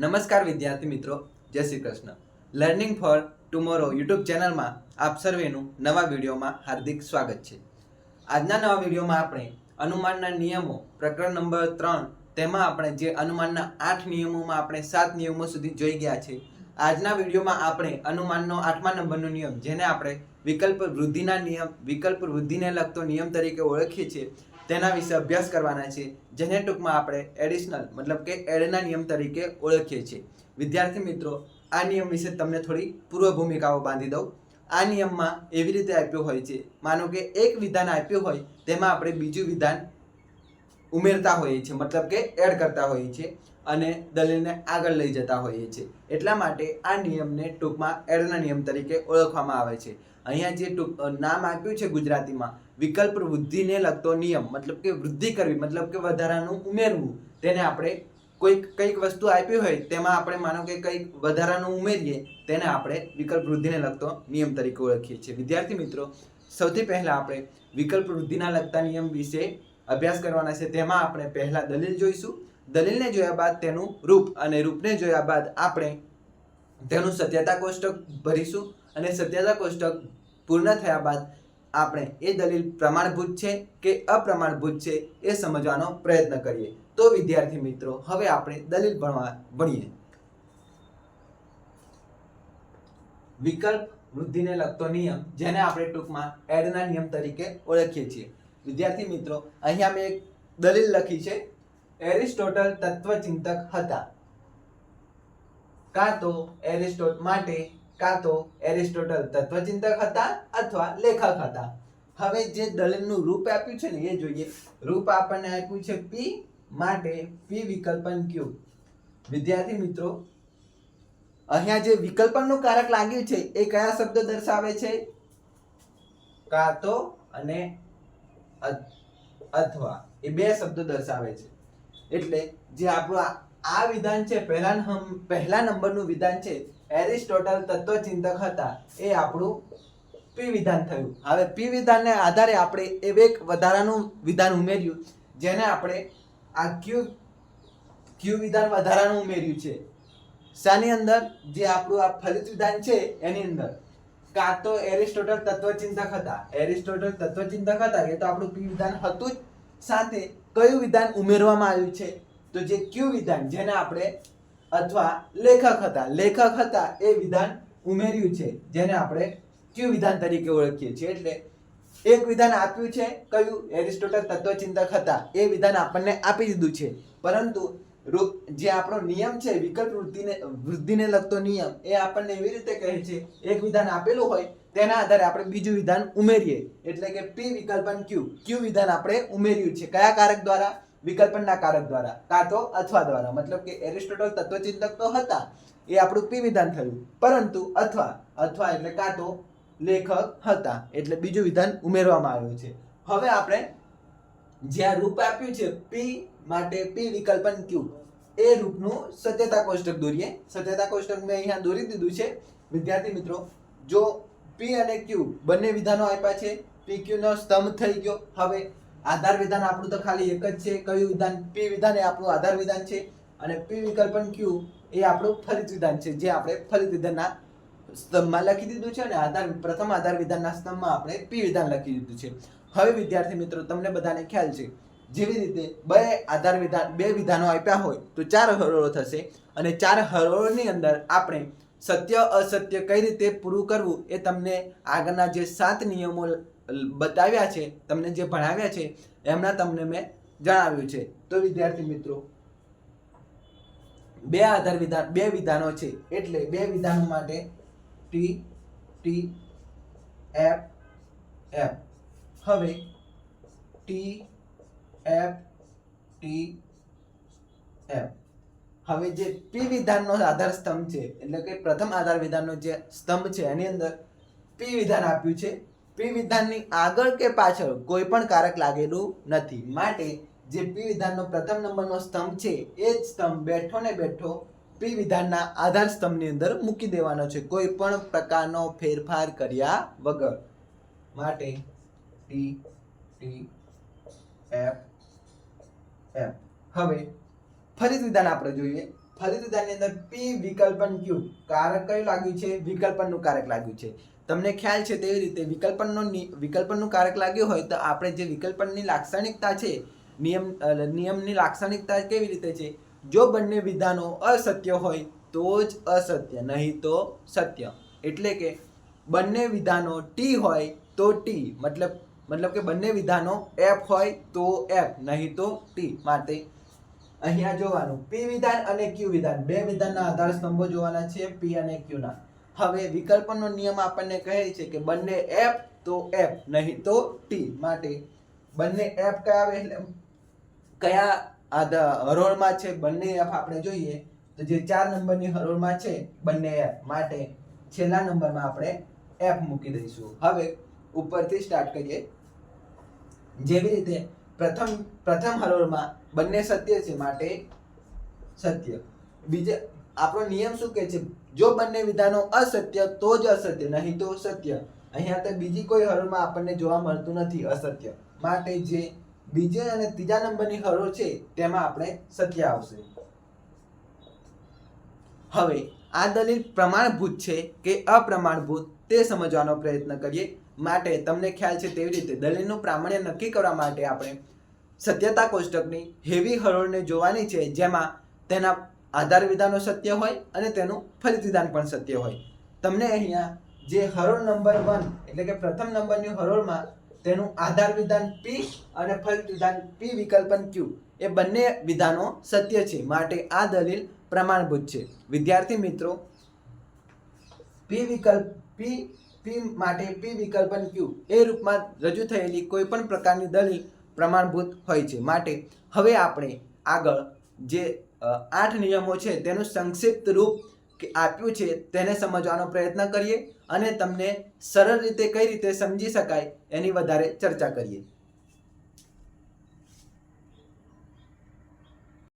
નમસ્કાર વિદ્યાર્થી મિત્રો, જય Shri Krishna. Learning for tomorrow YouTube ચેનલમાં આપ સર્વેનું નવા વિડીયોમાં હાર્દિક સ્વાગત છે. આજના નવા વિડીયોમાં આપણે અનુમાનના નિયમો, પ્રકરણ નંબર ત્રણ, તેમાં આપણે જે અનુમાનના આઠ નિયમોમાં આપણે સાત નિયમો સુધી જોઈ ગયા છે, આજના વિડીયોમાં આપણે અનુમાનનો આઠમા નંબરનો નિયમ, જેને આપણે વિકલ્પ વૃદ્ધિના નિયમ, વિકલ્પ વૃદ્ધિને લગતો નિયમ તરીકે ઓળખીએ છીએ તેના વિશે અભ્યાસ કરવાના છે, જેને ટૂંકમાં આપણે એડિશનલ મતલબ કે એડના નિયમ તરીકે ઓળખીએ છીએ. વિદ્યાર્થી મિત્રો, આ નિયમ વિશે તમને થોડી પૂર્વ ભૂમિકાઓ બાંધી દઉં. આ નિયમમાં એવી રીતે આપ્યો હોય છે, માનો કે એક વિધાન આપ્યું હોય, તેમાં આપણે બીજું વિધાન ઉમેરતા હોઈએ છીએ, મતલબ કે એડ કરતા હોઈએ છીએ. અને દલીલને આગળ લઈ જતા હોઈએ છીએ. એટલા માટે આ નિયમને ટૂંકમાં એડના નિયમ તરીકે ઓળખવામાં આવે છે. અહીંયા જે ટૂંક નામ આપ્યું છે ગુજરાતીમાં, વિકલ્પ વૃદ્ધિને લગતો નિયમ, મતલબ કે વૃદ્ધિ કરવી, મતલબ કે વધારાનું ઉમેરવું, તેને આપણે કોઈક, કંઈક વસ્તુ આપી હોય, તેમાં આપણે માનો કે કંઈક વધારાનું ઉમેરીએ, તેને આપણે વિકલ્પ વૃદ્ધિને લગતો નિયમ તરીકે ઓળખીએ છીએ. વિદ્યાર્થી મિત્રો, સૌથી પહેલાં આપણે વિકલ્પ વૃદ્ધિના લગતા નિયમ વિશે અભ્યાસ કરવાના છે. તેમાં આપણે પહેલાં દલીલ જોઈશું દલીલને જોયા બાદ તેનું રૂપ અને રૂપને જોયા બાદ આપણે તેનું સત્યતા કોષ્ટક ભરીશું અને સત્યતા કોષ્ટક પૂર્ણ થયા બાદ આપણે એ દલીલ પ્રમાણભૂત છે કે અપ્રમાણભૂત છે એ સમજવાનો પ્રયત્ન કરીએ. તો વિદ્યાર્થી મિત્રો, હવે આપણે દલીલ ભણવા ભણીએ. વિકલ્પ વૃદ્ધિને લગતો નિયમ, જેને આપણે ટૂંકમાં એડના નિયમ તરીકે ઓળખીએ છીએ. વિદ્યાર્થી મિત્રો, અહીંયા મેં એક દલીલ લખી છે. એરિસ્ટોટલ તત્વચિંતક હતા. કાં તો એરિસ્ટોટ માટે, કાં તો એરિસ્ટોટલ તત્વચિંતક હતા અથવા લેખક હતા. હવે જે દલીલનું રૂપ આપ્યું છે ને, એ જોઈએ. રૂપ આપણને આપ્યું છે પી માટે પી વિકલ્પન ક્યુ વિદ્યાર્થી મિત્રો, અહીંયા જે વિકલ્પનનું કારક લાગ્યું છે, એ કયા શબ્દો દર્શાવે છે? કાં તો અને અથવા. એ બે શબ્દો દર્શાવે છે. એટલે જે આપણું આ- વિધાન છે, પહેલા પહેલા નંબરનું વિધાન છે, એરિસ્ટોટલ તત્વચિંતક હતા, એ આપણું પી વિધાન થયું. હવે પી વિધાનને આધારે આપણે એવું એક વધારાનું વિધાન ઉમેર્યું, જેને આપણે આ ક્યુ ક્યુ વિધાન વધારાનું ઉમેર્યું છે. શાની અંદર જે આપણું આ ફલિત વિધાન છે, એની અંદર. કાં તો એરિસ્ટોટલ તત્વચિંતક હતા. એરિસ્ટોટલ તત્વચિંતક હતા, એ તો આપણું પી વિધાન હતું જ. સાથે કયું વિધાન ઉમેરવામાં આવ્યું છે? તો જે ક્યુ વિધાન, જેને આપણે અથવા લેખક હતા લેખક હતા એ વિધાન ઉમેર્યું છે, જેને આપણે ક્યુ વિધાન તરીકે ઓળખીએ છીએ. એટલે એક વિધાન આપ્યું છે, કયું? એરિસ્ટોટલ તત્વચિંતક હતા, એ વિધાન આપણને આપી દીધું છે. પરંતુ જે આપણો નિયમ છે, વિકલ્પ વૃદ્ધિને વૃદ્ધિને લગતો નિયમ, એ આપણને એવી રીતે કહે છે, એક વિધાન આપેલું હોય તેના આધારે આપણે બીજું વિધાન ઉમેરીએ. એટલે કે પી વિકલ્પન ક્યુ ક્યુ વિધાન આપણે ઉમેર્યું છે. કયા કારક દ્વારા? વિકલ્પનના કારક દ્વારા. કાં તો અથવા દ્વારા. મતલબ કે એરિસ્ટોટલ તત્વચિંતક તો હતા. એ આપણું પી વિધાન થયું. પરંતુ અથવા અથવા એટલે કાં તો લેખક હતા. એટલે બીજું વિધાન ઉમેરવામાં આવ્યું છે. હવે આપણે જ્યાં રૂપ આપ્યું છે પી માટે પી વિકલ્પન ક્યુ એ રૂપનું સત્યતા કોષ્ટક દોરીએ. સત્યતા કોષ્ટક મેં અહીંયા દોરી દીધું છે. વિદ્યાર્થી મિત્રો, જો પી અને ક્યુ બંને વિધાનો આપ્યા છે. પી ક્યુ નો સ્તંભ થઈ ગયો. હવે આધાર વિધાન આપણું તો ખાલી એક જ છે. કયું વિધાન? પી વિધાન એ આપણું આધાર વિધાન છે. અને પી વિકલ્પન ક્યુ એ આપણું ફલિત વિધાન છે, જે આપણે ફલિત વિધાનના સ્તંભમાં લખી દીધું છે અને આધાર પ્રથમ આધાર વિધાનના સ્તંભમાં આપણે પી વિધાન લખી દીધું છે. હવે વિદ્યાર્થી મિત્રો, તમને બધાને ખ્યાલ છે. જેવી રીતે બે આધાર વિધાન, બે વિધાનો આપ્યા હોય તો ચાર હરોળો થશે અને ચાર હરોળની અંદર આપણે સત્ય, અસત્ય કઈ રીતે પૂરું કરવું એ તમને આગળના જે સાત નિયમો બતાવ્યા છે, તમને જે ભણાવ્યા છે, એમના તમને મેં જણાવ્યું છે. તો વિદ્યાર્થી મિત્રો, બે આધાર વિધાન, બે વિધાનો છે. એટલે બે વિધાનો માટે ટી ટી એફ એફ હવે ટી એફ ટી એફ હવે જે પી વિધાનનો આધાર સ્તંભ છે, એટલે કે પ્રથમ આધાર વિધાનનો જે સ્તંભ છે, એની અંદર પી વિધાન આપ્યું છે. પી વિધાનની આગળ કે પાછળ કોઈ પણ કારક લાગેલું નથી. માટે જે પી વિધાનનો પ્રથમ નંબરનો સ્તંભ છે, એ જ સ્તંભ બેઠો ને બેઠો પી વિધાનના આધાર સ્તંભની અંદર મૂકી દેવાનો છે, કોઈ પણ પ્રકારનો ફેરફાર કર્યા વગર. માટે ટી ટી એફ એફ હવે ફરી વિધાન આપણે જોઈએ. ફરીથી વિધાનની અંદર પી વિકલ્પન ક્યુ કારક કયું લાગ્યું છે? વિકલ્પનનું કારક લાગ્યું છે. તમને ખ્યાલ છે તેવી રીતે વિકલ્પનનો વિકલ્પનનું કારક લાગ્યું હોય તો આપણે જે વિકલ્પનની લાક્ષણિકતા છે, નિયમ નિયમની લાક્ષણિકતા કેવી રીતે છે? જો બંને વિધાનો અસત્ય હોય તો જ અસત્ય, નહીં તો સત્ય. એટલે કે બંને વિધાનો ટી હોય તો ટી મતલબ મતલબ કે બંને વિધાનો એફ હોય તો એફ નહીં તો ટી માટે અહીંયા જોવાનું. પી વિધાન અને ક્યુ વિધાન. બે વિધાનના આધાર સ્તંભો જોવાના છે, પી અને ક્યુ ના. હવે વિકલ્પનો નિયમ આપણને કહે છે કે બંને એફ તો એફ નહીં તો ટી માટે બંને એફ કયા આવે? એટલે કયા આધા હરોળમાં છે? બંને એફ આપણે જોઈએ. તો જે ચાર નંબરની હરોળમાં છે, બંને એફ માટે છેલ્લા નંબરમાં આપણે એફ મૂકી દઈશું. હવે ઉપરથી સ્ટાર્ટ કરીએ. જેવી રીતે પ્રથમ પ્રથમ હરોળમાં બંને સત્ય છે માટે સત્ય. બીજે, આપણો નિયમ શું કહે છે? જો બંને વિધાનો અસત્ય, તો જ અસત્ય, નહીં તો સત્ય. અહીંયા તો બીજી કોઈ હરોળમાં આપણને જોવા મળતું નથી અસત્ય. માટે જે બીજે અને ત્રીજા નંબરની હરોળ છે, તેમાં આપણે સત્ય આવશે. હવે, આ દલીલ પ્રમાણભૂત છે કે અપ્રમાણભૂત તે સમજવાનો પ્રયત્ન કરીએ. માટે તમને ખ્યાલ છે તેવી રીતે દલીલનું પ્રામાણ્ય નક્કી કરવા માટે આપણે સત્યતા કોષ્ટકની હેવી હરોળને જોવાની છે, જેમાં તેના આધાર વિધાનો સત્ય હોય અને તેનું ફલિત વિધાન પણ સત્ય હોય. તમને અહીંયા જે હરોળ નંબર વન એટલે કે પ્રથમ નંબરની હરોળમાં તેનું આધાર વિધાન પી અને ફલિત વિધાન પી વિકલ્પન ક્યુ એ બંને વિધાનો સત્ય છે, માટે આ દલીલ પ્રમાણભૂત છે. વિદ્યાર્થી મિત્રો પી વિકલ્પ પી પી માટે પી વિકલ્પન ક્યુ એ રૂપમાં રજૂ થયેલી કોઈ પણ પ્રકારની દલીલ પ્રમાણભૂત હોય છે. માટે હવે આપણે આગળ જે આઠ નિયમો છે તેનું સંક્ષિપ્ત રૂપ આપ્યું છે તેને સમજવાનો પ્રયત્ન કરીએ અને તમને સરળ રીતે કઈ રીતે સમજી શકાય એની વધારે ચર્ચા કરીએ.